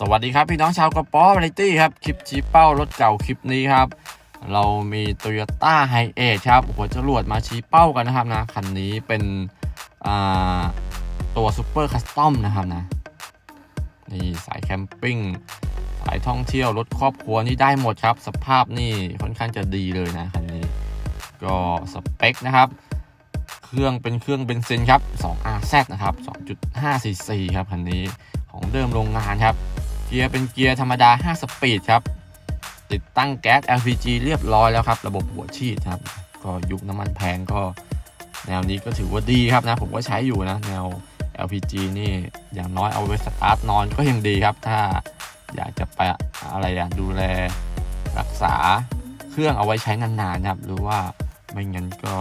สวัสดีครับพี่น้องชาวกระป๋อวาไรตี้ครับคลิปชี้เป้ารถเก่าคลิปนี้ครับ เรามี Toyota h i เอครับหัวจรวดมาชี้เป้ากันนะครับนะคันนี้เป็นตัวซูเปอร์คัสตอมนะครับนะนี่สายแคมปิ้งสายท่องเที่ยวรถครอบครัวนี่ได้หมดครับ สภาพนี่ค่อนข้างจะดีเลยนะคันนี้ ก็สเปคนะครับ เครื่องเป็นเครื่องเบนซินครับ 2RZ นะครับ 2.5 cc ครับคันนี้ของเดิมโรงงานครับ เกียร์เป็นเกียร์ธรรมดา 5 สปีดครับ ติดตั้งแก๊ส LPG เรียบร้อยแล้วครับ ระบบหัวฉีดครับ ก็ยุคน้ำมันแพงก็ แนวนี้ก็ถือว่าดีครับนะ ผมก็ใช้อยู่นะ แนว LPG นี่อย่างน้อยเอาไว้สตาร์ทนอนก็ยังดีครับ ถ้าอยากจะไปอะไรอะดูแลรักษาเครื่องเอาไว้ใช้นานๆครับ หรือว่าไม่งั้นก็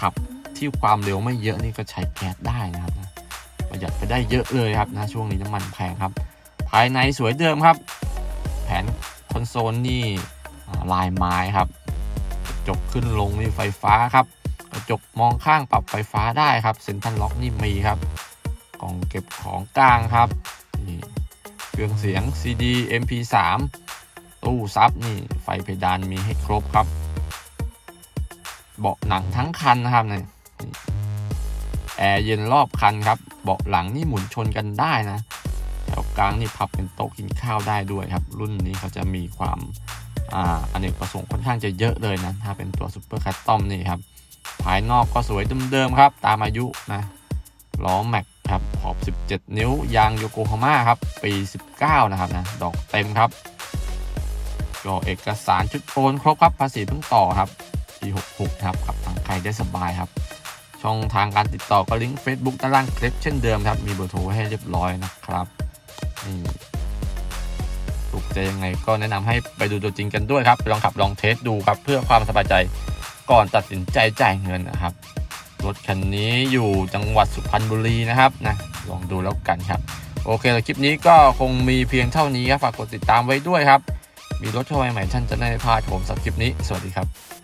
ขับที่ความเร็วไม่เยอะนี่ก็ใช้แก๊สได้นะครับนะประหยัดไปได้เยอะเลยครับนะช่วงนี้น้ำมันแพงครับ ภายในสวยเดิมครับ แผนคอนโซลนี่ลายไม้ครับกระจกขึ้นลงนี่ไฟฟ้าครับกระจกมองข้างปรับไฟฟ้าได้ครับเซ็นทรัลล็อกนี่มีครับกล่องเก็บของกลางครับนี่เครื่องเสียง CD MP3 ตู้ซับนี่ไฟเพดานมีให้ครบครับ เบาะหนังทั้งคันนะครับนี่แอร์เย็นรอบคันครับ เบาะหลังนี่หมุนชนกันได้นะ กลางนี่พับเป็นโต๊ะกินข้าวได้ด้วยครับ รุ่นนี้เขาจะมีความอ่าอเนกประสงค์ค่อนข้างจะเยอะเลยนะ ถ้าเป็นตัวซูเปอร์คัสตอมนี่ครับ ภายนอกก็สวยเดิมๆครับ ตามอายุนะล้อแม็กครับขอบ 17 นิ้วยางโยโกฮาม่าครับ ปี 19 นะครับนะ ดอกเต็มครับก็เอกสารชุดโอนครบครับภาษีเพิ่งต่อครับปี66ครับขับทางไกลได้สบายครับ ช่องทางการติดต่อก็ลิงก์ Facebook ด้านล่างคลิปเช่นเดิมครับ มีเบอร์โทรให้เรียบร้อยนะครับ นี่ถูกใจยังไงก็แนะนำให้ไปดูตัวจริงกันด้วยครับลองขับลองเทสดูครับเพื่อความสบายใจก่อนตัดสินใจจ่ายเงินนะครับรถคันนี้อยู่จังหวัดสุพรรณบุรีนะครับนะลองดูแล้วกันครับ โอเคแล้วคลิปนี้ก็คงมีเพียงเท่านี้ครับฝากกดติดตามไว้ด้วยครับ มีรถเข้ามใหม่ท่านจะได้พลาดผมสับคลิปนี้ สวัสดีครับ